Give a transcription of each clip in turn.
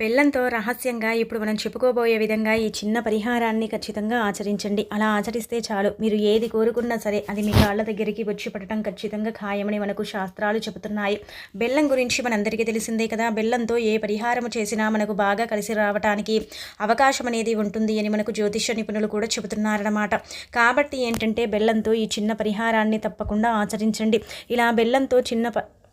బెల్లంతో రహస్యంగా ఇప్పుడు మనం చెప్పుకోబోయే విధంగా ఈ చిన్న పరిహారాన్ని ఖచ్చితంగా ఆచరించండి. అలా ఆచరిస్తే చాలు. మీరు ఏది కోరుకున్నా సరే అది మీ కాళ్ళ దగ్గరికి వచ్చి పడటం ఖచ్చితంగా ఖాయమని మనకు శాస్త్రాలు చెబుతున్నాయి. బెల్లం గురించి మనందరికీ తెలిసిందే కదా. బెల్లంతో ఏ పరిహారం చేసినా మనకు బాగా కలిసి రావడానికి అవకాశం అనేది ఉంటుంది అని మనకు జ్యోతిష నిపుణులు కూడా చెబుతున్నారన్నమాట. కాబట్టి ఏంటంటే బెల్లంతో ఈ చిన్న పరిహారాన్ని తప్పకుండా ఆచరించండి. ఇలా బెల్లంతో చిన్న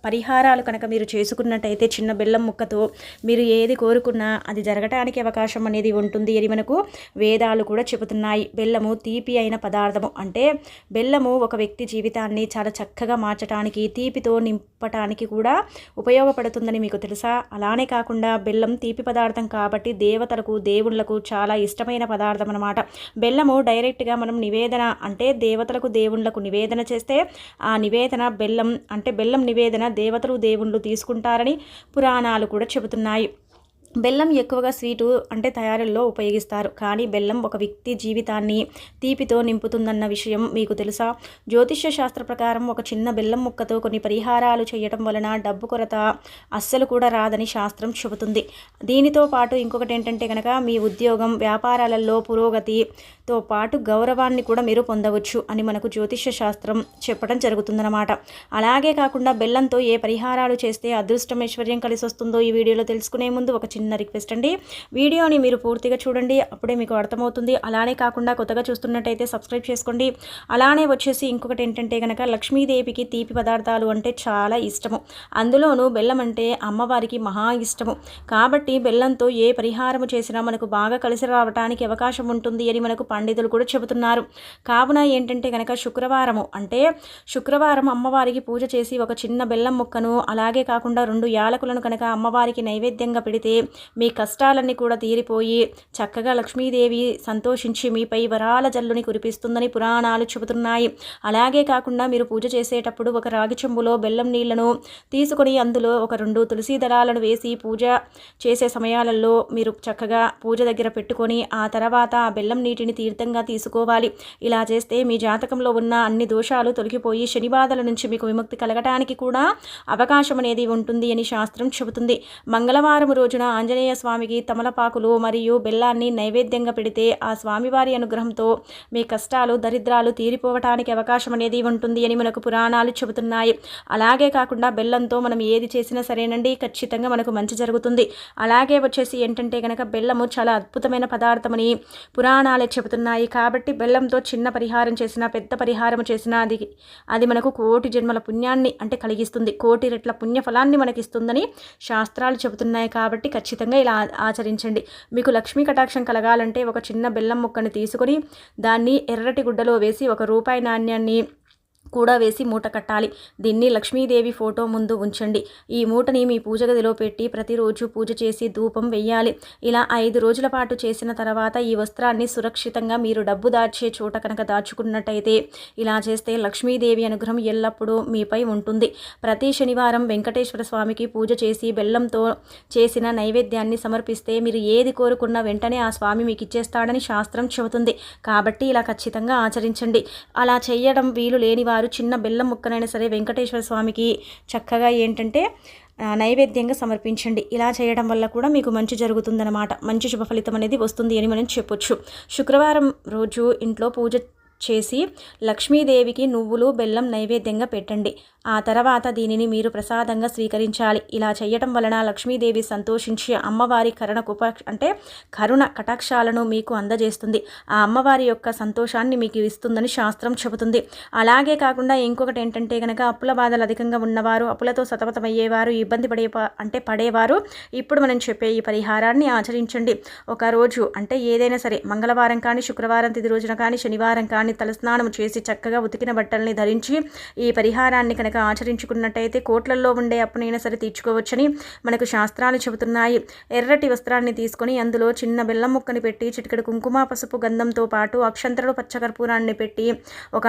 పరిహారాలు కనుక మీరు చేసుకున్నట్టయితే చిన్న బెల్లం ముక్కతో మీరు ఏది కోరుకున్నా అది జరగటానికి అవకాశం అనేది ఉంటుంది అని మనకు వేదాలు కూడా చెబుతున్నాయి. బెల్లము తీపి అయిన పదార్థము. అంటే బెల్లము ఒక వ్యక్తి జీవితాన్ని చాలా చక్కగా మార్చడానికి తీపితో నింపటానికి కూడా ఉపయోగపడుతుందని మీకు తెలుసా? అలానే కాకుండా బెల్లం తీపి పదార్థం కాబట్టి దేవతలకు దేవుళ్ళకు చాలా ఇష్టమైన పదార్థం అనమాట బెల్లము డైరెక్ట్గా మనం నివేదన అంటే దేవతలకు దేవుళ్ళకు నివేదన చేస్తే ఆ నివేదన బెల్లం అంటే బెల్లం నివేదన దేవతలు దేవుళ్ళు తీసుకుంటారని పురాణాలు కూడా చెబుతున్నాయి. బెల్లం ఎక్కువగా స్వీటు అంటే తయారీలో ఉపయోగిస్తారు. కానీ బెల్లం ఒక వ్యక్తి జీవితాన్ని తీపితో నింపుతుందన్న విషయం మీకు తెలుసా? జ్యోతిష్య శాస్త్ర ప్రకారం ఒక చిన్న బెల్లం ముక్కతో కొన్ని పరిహారాలు చేయటం వలన డబ్బు కొరత అస్సలు కూడా రాదని శాస్త్రం చెబుతుంది. దీనితో పాటు ఇంకొకటి ఏంటంటే కనుక మీ ఉద్యోగం వ్యాపారాలలో పురోగతితో పాటు గౌరవాన్ని కూడా మీరు పొందవచ్చు అని మనకు జ్యోతిష్య శాస్త్రం చెప్పడం జరుగుతుందన్నమాట. అలాగే కాకుండా బెల్లంతో ఏ పరిహారాలు చేస్తే అదృష్టం ఐశ్వర్యం కలిసి వస్తుందో ఈ వీడియోలో తెలుసుకునే ముందు ఒక చిన్న రిక్వెస్ట్ అండి. వీడియోని మీరు పూర్తిగా చూడండి అప్పుడే మీకు అర్థమవుతుంది. అలానే కాకుండా కొత్తగా చూస్తున్నట్టయితే సబ్స్క్రైబ్ చేసుకోండి. అలానే వచ్చేసి ఇంకొకటి ఏంటంటే కనుక లక్ష్మీదేవికి తీపి పదార్థాలు అంటే చాలా ఇష్టము. అందులోనూ బెల్లం అంటే అమ్మవారికి మహా ఇష్టము. కాబట్టి బెల్లంతో ఏ పరిహారము చేసినా మనకు బాగా కలిసి రావడానికి అవకాశం ఉంటుంది అని మనకు పండితులు కూడా చెబుతున్నారు. కావున ఏంటంటే కనుక శుక్రవారము అంటే శుక్రవారం అమ్మవారికి పూజ చేసి ఒక చిన్న బెల్లం ముక్కను అలాగే కాకుండా రెండు యాలకులను కనుక అమ్మవారికి నైవేద్యంగా పెడితే మీ కష్టాలన్నీ కూడా తీరిపోయి చక్కగా లక్ష్మీదేవి సంతోషించి మీపై వరాల జల్లుని కురిపిస్తుందని పురాణాలు చెబుతున్నాయి. అలాగే కాకుండా మీరు పూజ చేసేటప్పుడు ఒక రాగి చెంబులో బెల్లం నీళ్ళను తీసుకొని అందులో ఒక రెండు తులసి దళాలను వేసి పూజ చేసే సమయాలలో మీరు చక్కగా పూజ దగ్గర పెట్టుకొని ఆ తర్వాత ఆ బెల్లం నీటిని తీర్థంగా తీసుకోవాలి. ఇలా చేస్తే మీ జాతకంలో ఉన్న అన్ని దోషాలు తొలగిపోయి శని బాధల నుంచి మీకు విముక్తి కలగటానికి కూడా అవకాశం అనేది ఉంటుంది అని శాస్త్రం చెబుతుంది. మంగళవారం రోజున ఆంజనేయ స్వామికి తమలపాకులు మరియు బెల్లాన్ని నైవేద్యంగా పెడితే ఆ స్వామివారి అనుగ్రహంతో మీ కష్టాలు దరిద్రాలు తీరిపోవటానికి అవకాశం అనేది ఉంటుంది అని మనకు పురాణాలు చెబుతున్నాయి. అలాగే కాకుండా బెల్లంతో మనం ఏది చేసినా సరేనండి ఖచ్చితంగా మనకు మంచి జరుగుతుంది. అలాగే వచ్చేసి ఏంటంటే కనుక బెల్లము చాలా అద్భుతమైన పదార్థమని పురాణాలే చెబుతున్నాయి. కాబట్టి బెల్లంతో చిన్న పరిహారం చేసినా పెద్ద పరిహారం చేసినా అది అది మనకు కోటి జన్మల పుణ్యాన్ని అంటే కలిగిస్తుంది. కోటి రెట్ల పుణ్యఫలాన్ని మనకిస్తుందని శాస్త్రాలు చెబుతున్నాయి. కాబట్టి ఖచ్చితంగా ఖచ్చితంగా ఇలా ఆచరించండి. మీకు లక్ష్మీ కటాక్షం కలగాలంటే ఒక చిన్న బెల్లం ముక్కని తీసుకొని దాన్ని ఎర్రటి గుడ్డలో వేసి ఒక రూపాయి నాణ్యాన్ని కూడా వేసి మూట కట్టాలి. దీన్ని లక్ష్మీదేవి ఫోటో ముందు ఉంచండి. ఈ మూటని మీ పూజ గదిలో పెట్టి ప్రతిరోజు పూజ చేసి ధూపం వెయ్యాలి. ఇలా ఐదు రోజుల పాటు చేసిన తర్వాత ఈ వస్త్రాన్ని సురక్షితంగా మీరు డబ్బు దాచే చోట కనుక దాచుకున్నట్టయితే ఇలా చేస్తే లక్ష్మీదేవి అనుగ్రహం ఎల్లప్పుడూ మీపై ఉంటుంది. ప్రతి శనివారం వెంకటేశ్వర స్వామికి పూజ చేసి బెల్లంతో చేసిన నైవేద్యాన్ని సమర్పిస్తే మీరు ఏది కోరుకున్నా వెంటనే ఆ స్వామి మీకు ఇచ్చేస్తాడని శాస్త్రం చెబుతుంది. కాబట్టి ఇలా ఖచ్చితంగా ఆచరించండి. అలా చేయడం వీలు లేనివారు వారు చిన్న బెల్లం ముక్కనైనా సరే వెంకటేశ్వర స్వామికి చక్కగా ఏంటంటే నైవేద్యంగా సమర్పించండి. ఇలా చేయడం వల్ల కూడా మీకు మంచి జరుగుతుందన్నమాట. మంచి శుభ ఫలితం అనేది వస్తుంది అని మనం చెప్పొచ్చు. శుక్రవారం రోజు ఇంట్లో పూజ చేసి లక్ష్మీదేవికి నువ్వులు బెల్లం నైవేద్యంగా పెట్టండి. ఆ తర్వాత దీనిని మీరు ప్రసాదంగా స్వీకరించాలి. ఇలా చేయటం వలన లక్ష్మీదేవి సంతోషించి అమ్మవారి కరుణ కుప అంటే కరుణ కటాక్షాలను మీకు అందజేస్తుంది. ఆ అమ్మవారి యొక్క సంతోషాన్ని మీకు ఇస్తుందని శాస్త్రం చెబుతుంది. అలాగే కాకుండా ఇంకొకటి ఏంటంటే కనుక అప్పుల బాధలు అధికంగా ఉన్నవారు అప్పులతో సతమతమయ్యేవారు ఇబ్బంది పడే అంటే పడేవారు ఇప్పుడు మనం చెప్పే ఈ పరిహారాన్ని ఆచరించండి. ఒక రోజు అంటే ఏదైనా సరే మంగళవారం కానీ శుక్రవారం తిది రోజున కానీ శనివారం కానీ తలస్నానం చేసి చక్కగా ఉతికిన బట్టల్ని ధరించి ఈ పరిహారాన్ని కనుక ఆచరించుకున్నట్టయితే కోట్లల్లో ఉండే అప్పునైనా సరే తీర్చుకోవచ్చని మనకు శాస్త్రాలు చెబుతున్నాయి. ఎర్రటి వస్త్రాన్ని తీసుకొని అందులో చిన్న బెల్లం ముక్కని పెట్టి చిటికెడు కుంకుమ పసుపు గంధంతో పాటు అక్షంతరుడు పచ్చకర్పూరాన్ని పెట్టి ఒక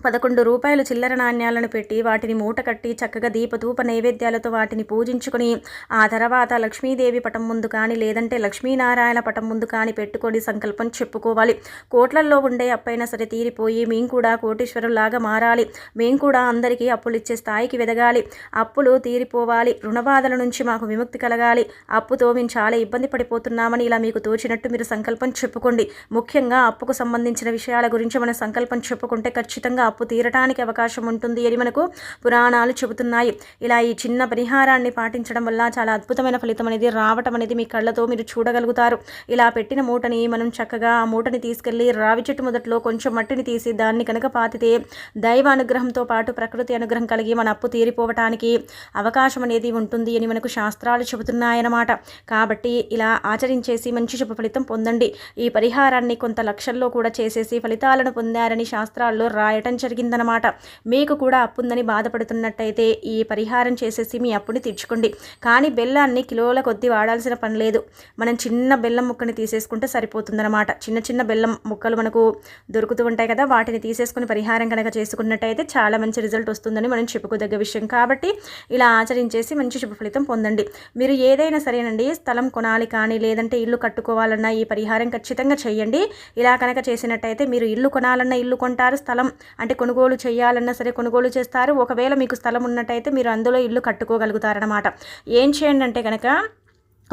పదకొండు రూపాయలు చిల్లర నాణ్యాలను పెట్టి వాటిని మూట కట్టి చక్కగా దీపధూప నైవేద్యాలతో వాటిని పూజించుకుని ఆ తర్వాత లక్ష్మీదేవి పటం ముందు కానీ లేదంటే లక్ష్మీనారాయణ పటం ముందు కానీ పెట్టుకొని సంకల్పం చెప్పుకోవాలి. కోట్లల్లో ఉండే అప్పైనా సరే తీరిపోయి మేము కూడా కోటీశ్వరులాగా మారాలి. మేము కూడా అందరికీ అప్పులు ఇచ్చే స్థాయికి వెదగాలి. అప్పులు తీరిపోవాలి. రుణబాధల నుంచి మాకు విముక్తి కలగాలి. అప్పుతో మేము చాలా ఇబ్బంది పడిపోతున్నామని ఇలా మీకు తోచినట్టు మీరు సంకల్పం చెప్పుకోండి. ముఖ్యంగా అప్పుకు సంబంధించిన విషయాల గురించి మనం సంకల్పం చెప్పుకుంటే ఖచ్చితంగా అప్పు తీరటానికి అవకాశం ఉంటుంది అని మనకు పురాణాలు చెబుతున్నాయి. ఇలా ఈ చిన్న పరిహారాన్ని పాటించడం వల్ల చాలా అద్భుతమైన ఫలితం అనేది రావటం అనేది మీ కళ్ళతో మీరు చూడగలుగుతారు. ఇలా పెట్టిన మూటని మనం చక్కగా ఆ మూటని తీసుకెళ్ళి రావి చెట్టు మొదట్లో కొంచెం మట్టిని తీసి దాన్ని కనుక పాతితే దైవ అనుగ్రహంతో పాటు ప్రకృతి అనుగ్రహం కలిగి మన అప్పు తీరిపోవటానికి అవకాశం అనేది ఉంటుంది అని మనకు శాస్త్రాలు చెబుతున్నాయన్నమాట. కాబట్టి ఇలా ఆచరించేసి మంచి శుభ ఫలితం పొందండి. ఈ పరిహారాన్ని కొంత లక్షల్లో కూడా చేసేసి ఫలితాలను పొందారని శాస్త్రాల్లో రాయటం జరిగిందనమాట మీకు కూడా అప్పుందని బాధపడుతున్నట్టయితే ఈ పరిహారం చేసేసి మీ అప్పుని తీర్చుకోండి. కానీ బెల్లాన్ని కిలోల కొద్దీ వాడాల్సిన పని లేదు. మనం చిన్న బెల్లం ముక్కని తీసేసుకుంటే సరిపోతుందన్నమాట. చిన్న చిన్న బెల్లం ముక్కలు మనకు దొరుకుతూ ఉంటాయి కదా వాటిని తీసేసుకుని పరిహారం కనుక చేసుకున్నట్టయితే చాలా మంచి రిజల్ట్ వస్తుందని మనం చెప్పుకోదగ్గ విషయం. కాబట్టి ఇలా ఆచరించేసి మంచి శుభ ఫలితం పొందండి. మీరు ఏదైనా సరేనండి స్థలం కొనాలి కానీ లేదంటే ఇల్లు కట్టుకోవాలన్నా ఈ పరిహారం ఖచ్చితంగా చేయండి. ఇలా కనుక చేసినట్టయితే మీరు ఇల్లు కొనాలన్నా ఇల్లు కొంటారు స్థలం అంటే కొనుగోలు చేయాలన్నా సరే కొనుగోలు చేస్తారు. ఒకవేళ మీకు స్థలం ఉన్నట్టయితే మీరు అందులో ఇల్లు కట్టుకోగలుగుతారనమాట ఏం చేయండి అంటే కనుక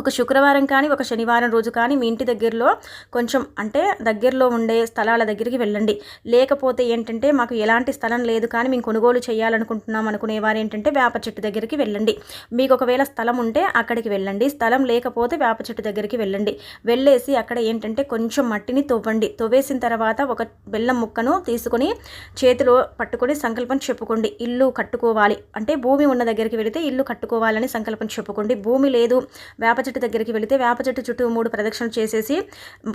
ఒక శుక్రవారం కానీ ఒక శనివారం రోజు కానీ మీ ఇంటి దగ్గరలో కొంచెం అంటే దగ్గరలో ఉండే స్థలాల దగ్గరికి వెళ్ళండి. లేకపోతే ఏంటంటే మాకు ఎలాంటి స్థలం లేదు కానీ మేము కొనుగోలు చేయాలనుకుంటున్నాం అనుకునేవారు ఏంటంటే వేప చెట్టు దగ్గరికి వెళ్ళండి. మీకు ఒకవేళ స్థలం ఉంటే అక్కడికి వెళ్ళండి. స్థలం లేకపోతే వేప చెట్టు దగ్గరికి వెళ్ళండి. వెళ్ళేసి అక్కడ ఏంటంటే కొంచెం మట్టిని తవ్వండి. తవ్వేసిన తర్వాత ఒక బెల్లం ముక్కను తీసుకొని చేతిలో పట్టుకొని సంకల్పం చెప్పుకోండి. ఇల్లు కట్టుకోవాలి. అంటే భూమి ఉన్న దగ్గరికి వెళితే ఇల్లు కట్టుకోవాలని సంకల్పం చెప్పుకోండి. భూమి లేదు వేప చెట్టు దగ్గరికి వెళితే వేప చెట్టు చుట్టూ మూడు ప్రదక్షిణలు చేసేసి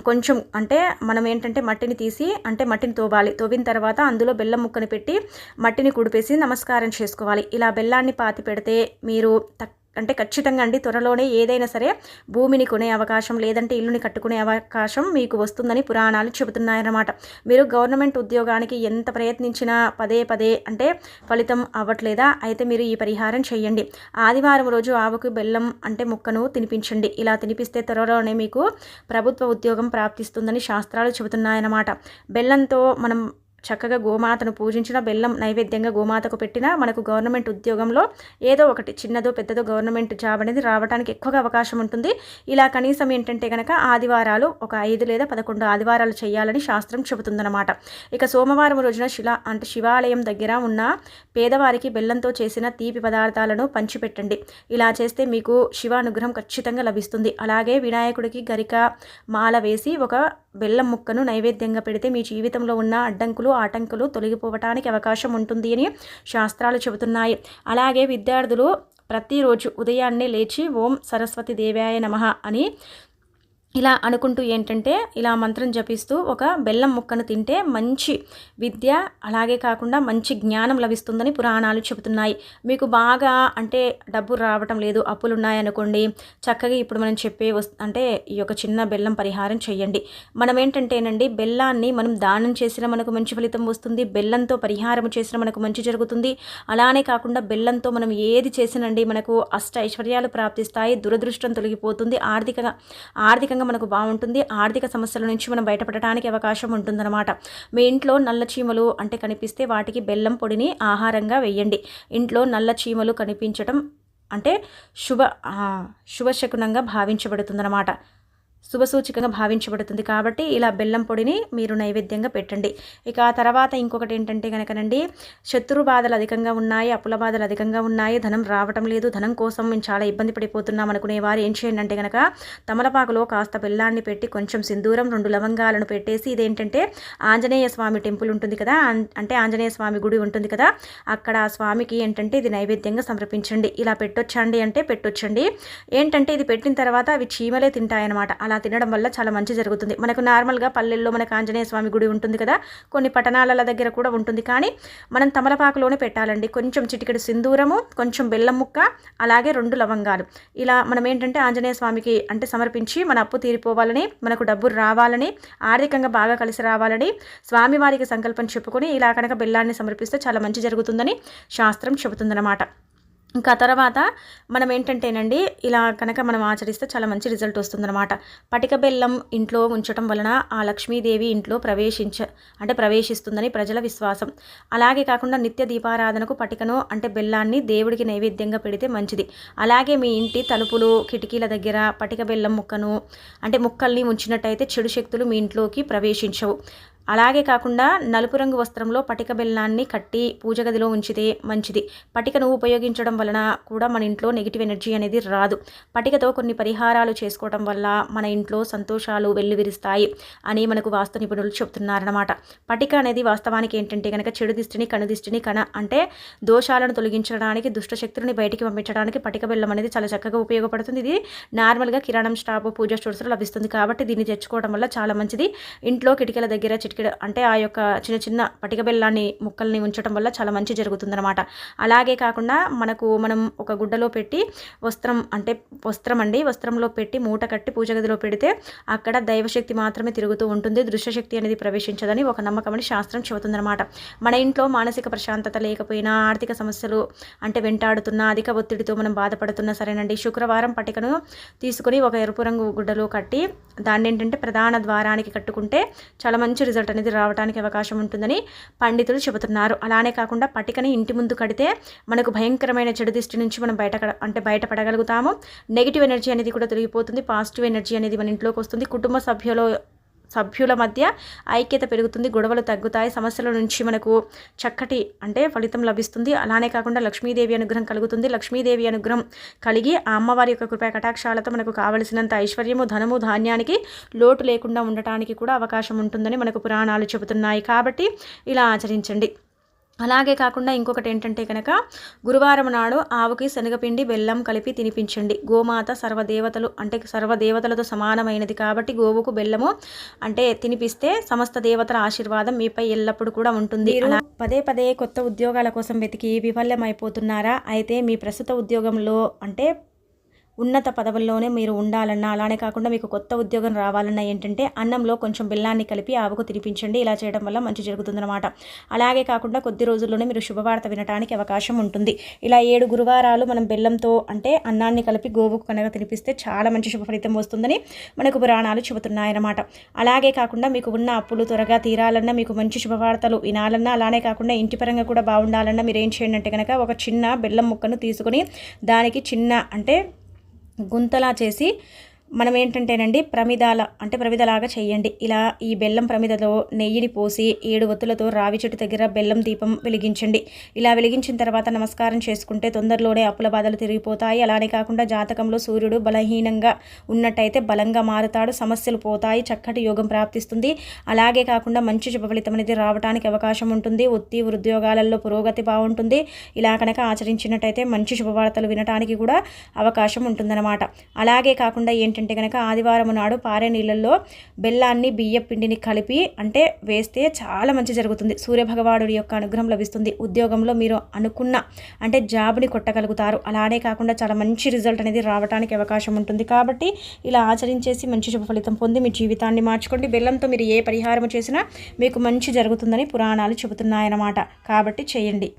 కొంచెం అంటే మనం ఏంటంటే మట్టిని తీసి అంటే మట్టిని తోవాలి. తోవిన తర్వాత అందులో బెల్లం ముక్కని పెట్టి మట్టిని కుడిపేసి నమస్కారం చేసుకోవాలి. ఇలా బెల్లాన్ని పాతి పెడితే మీరు తక్ అంటే ఖచ్చితంగా అండి త్వరలోనే ఏదైనా సరే భూమిని కొనే అవకాశం లేదంటే ఇల్లుని కట్టుకునే అవకాశం మీకు వస్తుందని పురాణాలు చెబుతున్నాయన్నమాట. మీరు గవర్నమెంట్ ఉద్యోగానికి ఎంత ప్రయత్నించినా పదే పదే అంటే ఫలితం అవ్వట్లేదా? అయితే మీరు ఈ పరిహారం చేయండి. ఆదివారం రోజు ఆవుకు బెల్లం అంటే ముక్కను తినిపించండి. ఇలా తినిపిస్తే త్వరలోనే మీకు ప్రభుత్వ ఉద్యోగం ప్రాప్తిస్తుందని శాస్త్రాలు చెబుతున్నాయన్నమాట. బెల్లంతో మనం చక్కగా గోమాతను పూజించిన బెల్లం నైవేద్యంగా గోమాతకు పెట్టినా మనకు గవర్నమెంట్ ఉద్యోగంలో ఏదో ఒకటి చిన్నదో పెద్దదో గవర్నమెంట్ జాబ్ అనేది రావడానికి ఎక్కువగా అవకాశం ఉంటుంది. ఇలా కనీసం ఏంటంటే కనుక ఆదివారాలు ఒక ఐదు లేదా పదకొండు ఆదివారాలు చేయాలని శాస్త్రం చెబుతుందన్నమాట. ఇక సోమవారం రోజున శిలా అంటే శివాలయం దగ్గర ఉన్న పేదవారికి బెల్లంతో చేసిన తీపి పదార్థాలను పంచిపెట్టండి. ఇలా చేస్తే మీకు శివానుగ్రహం ఖచ్చితంగా లభిస్తుంది. అలాగే వినాయకుడికి గరిక మాల వేసి ఒక బెల్లం ముక్కను నైవేద్యంగా పెడితే మీ జీవితంలో ఉన్న అడ్డంకులు ఆటంకులు తొలగిపోవటానికి అవకాశం ఉంటుంది అని శాస్త్రాలు చెబుతున్నాయి. అలాగే విద్యార్థులు ప్రతిరోజు ఉదయాన్నే లేచి ఓం సరస్వతి దేవాయ నమ అని ఇలా అనుకుంటూ ఏంటంటే ఇలా మంత్రం జపిస్తూ ఒక బెల్లం ముక్కను తింటే మంచి విద్య అలాగే కాకుండా మంచి జ్ఞానం లభిస్తుందని పురాణాలు చెబుతున్నాయి. మీకు బాగా అంటే డబ్బు రావటం లేదు అప్పులు ఉన్నాయనుకోండి చక్కగా ఇప్పుడు మనం చెప్పే వస్ అంటే ఈ యొక్క చిన్న బెల్లం పరిహారం చేయండి. మనం ఏంటంటేనండి బెల్లాన్ని మనం దానం చేసిన మనకు మంచి ఫలితం వస్తుంది బెల్లంతో పరిహారం చేసిన మనకు మంచి జరుగుతుంది. అలానే కాకుండా బెల్లంతో మనం ఏది చేసినండి మనకు అష్ట ఐశ్వర్యాలు ప్రాప్తిస్తాయి దురదృష్టం తొలగిపోతుంది ఆర్థికంగా ఆర్థికంగా ఖచ్చితంగా మనకు బాగుంటుంది. ఆర్థిక సమస్యల నుంచి మనం బయటపడటానికి అవకాశం ఉంటుందన్నమాట. మీ ఇంట్లో నల్ల చీమలు అంటే కనిపిస్తే వాటికి బెల్లం పొడిని ఆహారంగా వేయండి. ఇంట్లో నల్ల చీమలు కనిపించటం అంటే శుభ శుభశకునంగా భావించబడుతుందన్నమాట. శుభసూచికంగా భావించబడుతుంది కాబట్టి ఇలా బెల్లం పొడిని మీరు నైవేద్యంగా పెట్టండి. ఇక ఆ తర్వాత ఇంకొకటి ఏంటంటే కనుకనండి శత్రు బాధలు అధికంగా ఉన్నాయి అప్పుల బాధలు అధికంగా ఉన్నాయి ధనం రావటం లేదు ధనం కోసం మేము చాలా ఇబ్బంది పడిపోతున్నాం అనుకునే వారు ఏం చేయండి అంటే కనుక తమలపాకులో కాస్త బెల్లాన్ని పెట్టి కొంచెం సింధూరం రెండు లవంగాలను పెట్టేసి ఇదేంటంటే ఆంజనేయ స్వామి టెంపుల్ ఉంటుంది కదా అంటే ఆంజనేయ స్వామి గుడి ఉంటుంది కదా అక్కడ ఆ స్వామికి ఏంటంటే ఇది నైవేద్యంగా సమర్పించండి. ఇలా పెట్టొచ్చండి అంటే పెట్టొచ్చండి. ఏంటంటే ఇది పెట్టిన తర్వాత అవి చీమలే తింటాయన్నమాట. అలా తినడం వల్ల చాలా మంచి జరుగుతుంది. మనకు నార్మల్గా పల్లెల్లో మనకు ఆంజనేయ స్వామి గుడి ఉంటుంది కదా కొన్ని పట్టణాల దగ్గర కూడా ఉంటుంది. కానీ మనం తమలపాకులోనే పెట్టాలండి. కొంచెం చిటికెడు సింధూరము కొంచెం బెల్లం ముక్క అలాగే రెండు లవంగాలు. ఇలా మనం ఏంటంటే ఆంజనేయ స్వామికి అంటే సమర్పించి మన అప్పు తీరిపోవాలని మనకు డబ్బులు రావాలని ఆర్థికంగా బాగా కలిసి రావాలని స్వామివారికి సంకల్పం చెప్పుకొని ఇలా కనుక బెల్లాన్ని సమర్పిస్తే చాలా మంచి జరుగుతుందని శాస్త్రం చెబుతుందన్నమాట. ఇంకా తర్వాత మనం ఏంటంటేనండి ఇలా కనుక మనం ఆచరిస్తే చాలా మంచి రిజల్ట్ వస్తుందన్నమాట. పటిక బెల్లం ఇంట్లో ఉంచడం వలన ఆ లక్ష్మీదేవి ఇంట్లో ప్రవేశించ అంటే ప్రవేశిస్తుందని ప్రజల విశ్వాసం. అలాగే కాకుండా నిత్య దీపారాధనకు పటికను అంటే బెల్లాన్ని దేవుడికి నైవేద్యంగా పెడితే మంచిది. అలాగే మీ ఇంటి తలుపులు కిటికీల దగ్గర పటిక బెల్లం ముక్కను అంటే ముక్కల్ని ఉంచినట్టయితే చెడు శక్తులు మీ ఇంట్లోకి ప్రవేశించవు. అలాగే కాకుండా నలుపు రంగు వస్త్రంలో పటిక బెల్లాన్ని కట్టి పూజ గదిలో ఉంచితే మంచిది. పటికను ఉపయోగించడం వలన కూడా మన ఇంట్లో నెగిటివ్ ఎనర్జీ అనేది రాదు. పటికతో కొన్ని పరిహారాలు చేసుకోవడం వల్ల మన ఇంట్లో సంతోషాలు వెల్లువిరుస్తాయి అని మనకు వాస్తు నిపుణులు చెప్తున్నారనమాట పటిక అనేది వాస్తవానికి ఏంటంటే కనుక చెడు దిష్టిని కనుదిష్టిని కణ అంటే దోషాలను తొలగించడానికి దుష్టశక్తులని బయటికి పంపించడానికి పటిక బెల్లం అనేది చాలా చక్కగా ఉపయోగపడుతుంది. ఇది నార్మల్గా కిరాణం స్టాప్ పూజ స్టోర్స్లో లభిస్తుంది కాబట్టి దీన్ని తెచ్చుకోవడం వల్ల చాలా మంచిది. ఇంట్లో కిటికల దగ్గర చిటికెడ అంటే ఆ యొక్క చిన్న చిన్న పటిక బెల్లాన్ని ముక్కల్ని ఉంచడం వల్ల చాలా మంచి జరుగుతుందన్నమాట. అలాగే కాకుండా మనకు మనం ఒక గుడ్డలో పెట్టి వస్త్రం అంటే వస్త్రం అండి వస్త్రంలో పెట్టి మూట కట్టి పూజ గదిలో పెడితే అక్కడ దైవశక్తి మాత్రమే తిరుగుతూ ఉంటుంది. దృశ్యశక్తి అనేది ప్రవేశించదని ఒక నమ్మకం అని శాస్త్రం చెబుతుందన్నమాట. మన ఇంట్లో మానసిక ప్రశాంతత లేకపోయినా ఆర్థిక సమస్యలు అంటే వెంటాడుతున్న అధిక ఒత్తిడితో మనం బాధపడుతున్నా సరేనండి. శుక్రవారం పటికను తీసుకొని ఒక ఎరుపు రంగు గుడ్డలో కట్టి దాన్ని ఏంటంటే ప్రధాన ద్వారానికి కట్టుకుంటే చాలా మంచి రిజల్ట్ రిజల్ట్ అనేది రావడానికి అవకాశం ఉంటుందని పండితులు చెబుతున్నారు. అలానే కాకుండా పట్టికని ఇంటి ముందు కడితే మనకు భయంకరమైన చెడు దృష్టి నుంచి మనం బయట అంటే బయటపడగలుగుతాము. నెగిటివ్ ఎనర్జీ అనేది కూడా తొలగిపోతుంది. పాజిటివ్ ఎనర్జీ అనేది మన ఇంట్లోకి వస్తుంది. కుటుంబ సభ్యులు సభ్యుల మధ్య ఐక్యత పెరుగుతుంది గొడవలు తగ్గుతాయి సమస్యల నుంచి మనకు చక్కటి అంటే ఫలితం లభిస్తుంది. అలానే కాకుండా లక్ష్మీదేవి అనుగ్రహం కలుగుతుంది. లక్ష్మీదేవి అనుగ్రహం కలిగి ఆ అమ్మవారి యొక్క కృపా కటాక్షాలతో మనకు కావలసినంత ఐశ్వర్యము ధనము ధాన్యానికి లోటు లేకుండా ఉండటానికి కూడా అవకాశం ఉంటుందని మనకు పురాణాలు చెబుతున్నాయి. కాబట్టి ఇలా ఆచరించండి. అలాగే కాకుండా ఇంకొకటి ఏంటంటే కనుక గురువారం నాడు ఆవుకి శనగపిండి బెల్లం కలిపి తినిపించండి. గోమాత సర్వదేవతలు అంటే సర్వదేవతలతో సమానమైనది కాబట్టి గోవుకు బెల్లము అంటే తినిపిస్తే సమస్త దేవతల ఆశీర్వాదం మీపై ఎల్లప్పుడూ కూడా ఉంటుంది. పదే పదే కొత్త ఉద్యోగాల కోసం వెతికి విఫల్యమైపోతున్నారా? అయితే మీ ప్రస్తుత ఉద్యోగంలో అంటే ఉన్నత పదవుల్లోనే మీరు ఉండాలన్నా అలానే కాకుండా మీకు కొత్త ఉద్యోగం రావాలన్నా ఏంటంటే అన్నంలో కొంచెం బెల్లాన్ని కలిపి ఆవుకు తినిపించండి. ఇలా చేయడం వల్ల మంచి జరుగుతుందన్నమాట. అలాగే కాకుండా కొద్ది రోజుల్లోనే మీరు శుభవార్త వినడానికి అవకాశం ఉంటుంది. ఇలా ఏడు గురువారాలు మనం బెల్లంతో అంటే అన్నాన్ని కలిపి గోవుకు కనుక తినిపిస్తే చాలా మంచి శుభ ఫలితం వస్తుందని మనకు పురాణాలు చెబుతున్నాయన్నమాట. అలాగే కాకుండా మీకు ఉన్న అప్పులు త్వరగా తీరాలన్నా మీకు మంచి శుభవార్తలు వినాలన్నా అలానే కాకుండా ఇంటి పరంగా కూడా బాగుండాలన్నా మీరు ఏం చేయండి అంటే కనుక ఒక చిన్న బెల్లం ముక్కను తీసుకొని దానికి చిన్న అంటే గుంతలా చేసి మనం ఏంటంటేనండి ప్రమిదాల అంటే ప్రమిదలాగా చేయండి. ఇలా ఈ బెల్లం ప్రమిదలో నెయ్యిని పోసి ఏడు ఒత్తులతో రావి చెట్టు దగ్గర బెల్లం దీపం వెలిగించండి. ఇలా వెలిగించిన తర్వాత నమస్కారం చేసుకుంటే తొందరలోనే అప్పుల బాధలు తిరిగిపోతాయి. అలానే కాకుండా జాతకంలో సూర్యుడు బలహీనంగా ఉన్నట్టయితే బలంగా మారుతాడు సమస్యలు పోతాయి చక్కటి యోగం ప్రాప్తిస్తుంది. అలాగే కాకుండా మంచి శుభ ఫలితం అనేది రావడానికి అవకాశం ఉంటుంది. వృత్తి ఉద్యోగాలలో పురోగతి బాగుంటుంది. ఇలా కనుక ఆచరించినట్టయితే మంచి శుభవార్తలు వినడానికి కూడా అవకాశం ఉంటుందన్నమాట. అలాగే కాకుండా ఏంటంటే ఏంటంటే కనుక ఆదివారం నాడు పారే నీళ్ళల్లో బెల్లాన్ని బియ్య పిండిని కలిపి అంటే వేస్తే చాలా మంచి జరుగుతుంది. సూర్యభగవానుడి యొక్క అనుగ్రహం లభిస్తుంది. ఉద్యోగంలో మీరు అనుకున్న అంటే జాబ్ని కొట్టగలుగుతారు. అలానే కాకుండా చాలా మంచి రిజల్ట్ అనేది రావడానికి అవకాశం ఉంటుంది. కాబట్టి ఇలా ఆచరించేసి మంచి శుభ ఫలితం పొంది మీ జీవితాన్ని మార్చుకోండి. బెల్లంతో మీరు ఏ పరిహారం చేసినా మీకు మంచి జరుగుతుందని పురాణాలు చెబుతున్నాయన్నమాట. కాబట్టి చేయండి.